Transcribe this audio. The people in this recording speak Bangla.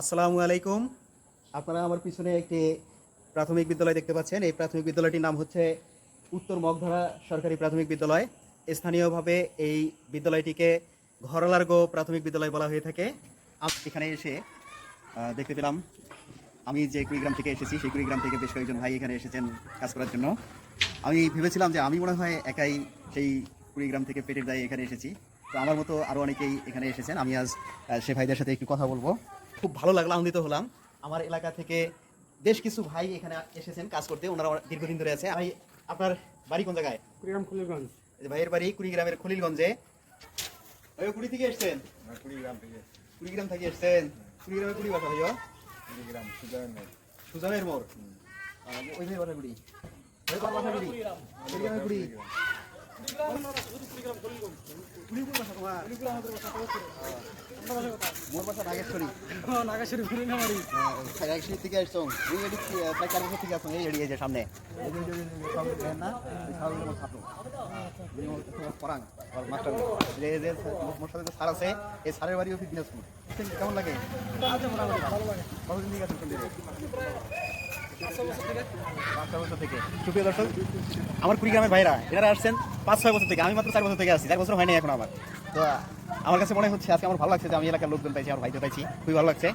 আসসালামু আলাইকুম। আপনারা আমার পিছনে একটি প্রাথমিক বিদ্যালয় দেখতে পাচ্ছেন। এই প্রাথমিক বিদ্যালয়টির নাম হচ্ছে উত্তর মগধরা সরকারি প্রাথমিক বিদ্যালয়। স্থানীয়ভাবে এই বিদ্যালয়টিকে ঘরলার্গো প্রাথমিক বিদ্যালয় বলা হয়ে থাকে। এখানে এসে দেখতে পেলাম, আমি যে কুড়িগ্রাম থেকে এসেছি, সেই কুড়িগ্রাম থেকে বেশ কয়েকজন ভাই এখানে এসেছেন কাজ করার জন্য। আমি ভেবেছিলাম যে আমি মনে হয় একাই সেই কুড়িগ্রাম থেকে পেটের দায়ে এখানে এসেছি। তো আমার মতো আরও অনেকেই এখানে এসেছেন। আমি আজ সে ভাইদের সাথে একটু কথা বলব। খুব ভালো লাগল আনন্দিত হলাম। আমার এলাকা থেকে বেশ কিছু ভাই এখানে এসেছেন কাজ করতে ওনারা দীর্ঘদিন ধরে আছে। আমি আপনার বাড়ি কোন জায়গায়? কুড়িগ্রাম যে ভাইয়ের বাড়ি কুড়িগ্রামের খলিলগঞ্জে। ওই কুড়ি থেকে এসছেন? কুড়িগ্রাম থেকে কুড়িগ্রাম থেকে এসছেন? কুড়িগ্রামে কুড়ি বাসা ভাইও? কুড়িগ্রাম সুজানের সুজানের মোড়। ওই ভাই বাসা কুড়ি। ওই কোন বাসা কুড়ি। কুড়িগ্রামে। কুড়ি কুড়ি কোন বাসা তোমার নাগেশ্বরী নাগেশ্বরী নাগেশ্বরী থেকে থেকে সামনে মাস্টার আছে এই স্যারের বাড়ি হচ্ছে কেমন লাগে পাঁচটা বছর থেকে সুপ্রিয় দর্শক আমার ভাইরা, এনারা আসছেন পাঁচ ছয় বছর থেকে, আমি মাত্র চার বছর থেকে আছি, চার বছর হয়নি এখন আমার। তো আমার কাছে মনে হচ্ছে, আজকে আমার ভালো লাগছে যে আমি এলাকার লোকজন পাইছি, আমার ভাইদের পাইছি, খুবই ভালো লাগছে।